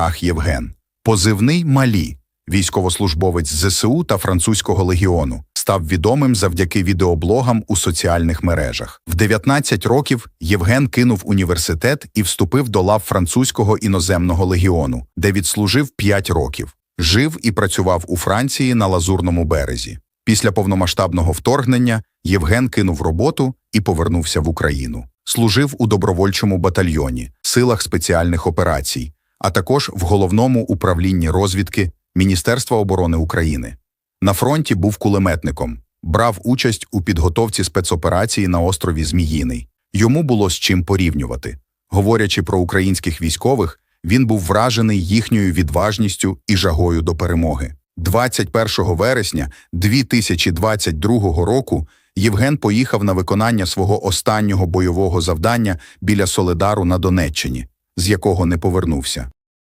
Шах Євген, позивний Малі, військовослужбовець ЗСУ та французького легіону, став відомим завдяки відеоблогам у соціальних мережах. В 19 років Євген кинув університет і вступив до лав французького іноземного легіону, де відслужив 5 років. Жив і працював у Франції на Лазурному березі. Після повномасштабного вторгнення Євген кинув роботу і повернувся в Україну. Служив у добровольчому батальйоні, силах спеціальних операцій, а також в головному управлінні розвідки Міністерства оборони України. На фронті був кулеметником, брав участь у підготовці спецоперації на острові Зміїний. Йому було з чим порівнювати. Говорячи про українських військових, він був вражений їхньою відважністю і жагою до перемоги. 21 вересня 2022 року Євген поїхав на виконання свого останнього бойового завдання біля Соледару на Донеччині, з якого не повернувся.